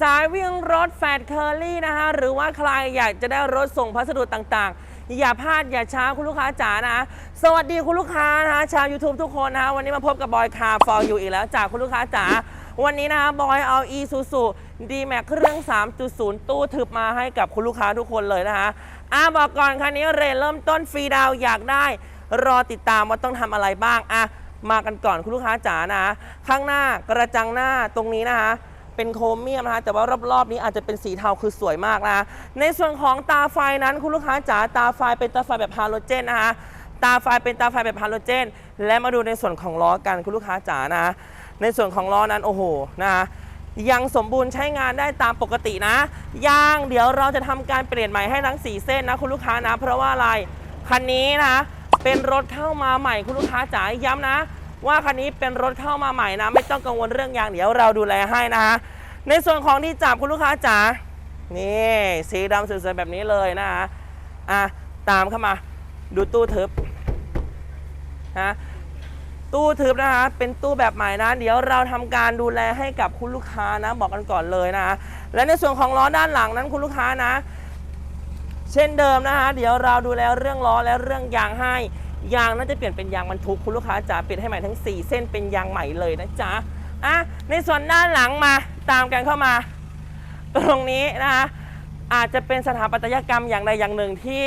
สายวิ่งรถแฟดเคอรี่นะฮะหรือว่าใครอยากจะได้รถส่งพัสดุต่างๆ อย่าพลาดอย่าช้าคุณลูกค้าจ๋านะสวัสดีคุณลูกค้านะฮะชาว YouTube ทุกคนนะฮะวันนี้มาพบกับบอยคาร์ฟอร์อยู่อีกแล้วจากคุณลูกค้าจ๋าวันนี้นะฮะบอยเอา e s u s u d m a x เครื่อง 3.0 ตู้ทึบมาให้กับคุณลูกค้าทุกคนเลยนะฮะอะบอกก่อนคันนี้เรทเริ่มต้นฟรีดาวอยากได้ รอติดตามว่าต้องทำอะไรบ้างอะมากันก่อนคุณลูกค้าจ๋านะ ข้างหน้ากระจังหน้าตรงนี้นะคะ เป็นโครเมียมนะคะแต่ว่ารอบๆนี้อาจจะเป็นสีเทาคือสวยมากนะในส่วนของตาไฟนั้นคุณลูกค้าจ๋าตาไฟเป็นตาไฟแบบฮาโลเจนนะคะตาไฟเป็นตาไฟแบบฮาโลเจน และมาดูในส่วนของล้อกันคุณลูกค้าจ๋านะ ในส่วนของล้อนั้นโอ้โหนะคะยังสมบูรณ์ใช้งานได้ตามปกตินะยางเดี๋ยวเราจะทำการเปลี่ยนใหม่ให้ทั้ง 4 เส้นนะคุณลูกค้านะ เพราะว่าอะไรคันนี้นะคะเป็นรถเข้ามาใหม่คุณลูกค้าจ๋าย้ำนะ ว่าคันนี้เป็นรถเข้ามาใหม่นะ ไม่ต้องกังวลเรื่องยางเดี๋ยวเราดูแลให้นะคะในส่วนของที่จับคุณลูกค้าจ๋านี่สีดำสวยๆแบบนี้เลยนะคะอะตามเข้ามาดูตู้ทึบนะตู้ทึบนะคะเป็นตู้แบบใหม่นะ เดี๋ยวเราทำการดูแลให้กับคุณลูกค้านะ บอกกันก่อนเลยนะคะและในส่วนของล้อด้านหลังนั้นคุณลูกค้านะ เช่นเดิมนะคะเดี๋ยวเราดูแลเรื่องล้อและเรื่องยางให้ ยางน่าจะเปลี่ยนเป็นยางบรรทุกคุณลูกค้าจ๋าเปลี่ยนให้ใหม่ทั้ง 4 เส้นเป็นยางใหม่เลยนะจ๊ะอะในส่วนด้านหลังมาตามกันเข้ามา ตรงนี้นะคะอาจจะเป็นสถาปัตยกรรมอย่างใดอย่างหนึ่งที่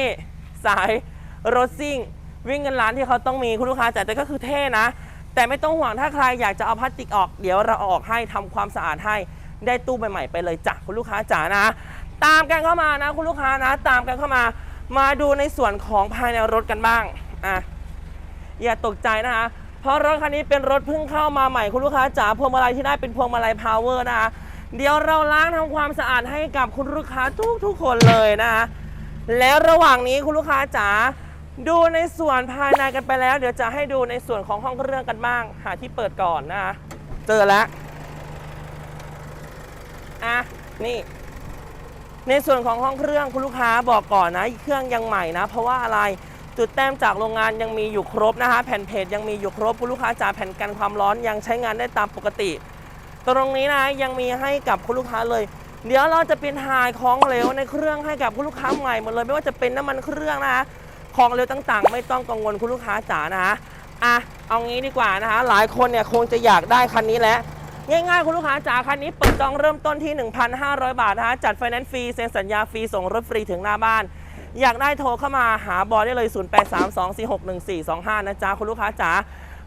สายรถซิ่ง วิ่งเงินล้านที่เขาต้องมีคุณลูกค้าจ๋าแต่ก็คือเท่นะ แต่ไม่ต้องห่วงถ้าใครอยากจะเอาพลาสติกออกเดี๋ยวเราออกให้ทำความสะอาดให้ได้ตู้ใหม่ๆไปเลยจ้ะคุณลูกค้าจ๋านะ ตามกันเข้ามานะคุณลูกค้านะ ตามกันเข้ามา มาดูในส่วนของภายในรถกันบ้าง อะอย่าตกใจนะคะ เพราะรถคันนี้เป็นรถเพิ่งเข้ามาใหม่คุณลูกค้าจ๋าพวงมาลัยที่ได้เป็นพวงมาลัยพาวเวอร์นะคะเดี๋ยวเราล้างทำความสะอาดให้กับคุณลูกค้าทุกทุกคนเลยนะคะแล้วระหว่างนี้คุณลูกค้าจ๋าดูในส่วนภายในกันไปแล้ว เดี๋ยวจะให้ดูในส่วนของห้องเครื่องกันบ้าง หาที่เปิดก่อนนะคะเจอแล้วอะนี่ ในส่วนของห้องเครื่องคุณลูกค้าบอกก่อนนะ เครื่องยังใหม่นะ เพราะว่าอะไร จุดแต้มจากโรงงานยังมีอยู่ครบนะคะ แผ่นเพจยังมีอยู่ครบคุณลูกค้าจ๋าแผ่นกันความร้อนยังใช้งานได้ตามปกติ ตรงนี้นะยังมีให้กับคุณลูกค้าเลย เดี๋ยวเราจะเป็นถ่ายของเหลวในเครื่องให้กับคุณลูกค้าใหม่หมดเลยไม่ว่าจะเป็นน้ำมันเครื่องนะคะของเหลวต่างๆ ไม่ต้องกังวลคุณลูกค้าจ๋านะคะอะเอางี้ดีกว่านะคะหลายคนเนี่ยคงจะอยากได้คันนี้แล้วง่ายๆ คุณลูกค้าจ๋าคันนี้เปิดจองเริ่มต้นที่ 1,500 บาทนะคะจัดไฟแนนซ์ฟรีเซ็นสัญญาฟรีส่งรถฟรีถึงหน้าบ้าน อยากได้โทรเข้ามาหาบอยได้เลย 0832461425 นะจ๊ะ คุณลูกค้าจ๋า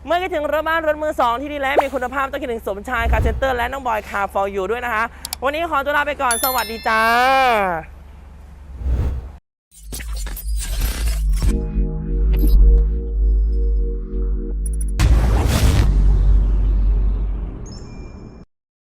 เมื่อกี้ถึงรถบ้านรถมือสองที่ดีและมีคุณภาพต้องคิดถึงสมชายคาร์เซนเตอร์และน้องบอยคาร์ฟอร์ยูด้วยนะคะ วันนี้ขอตัวลาไปก่อนสวัสดีจ้า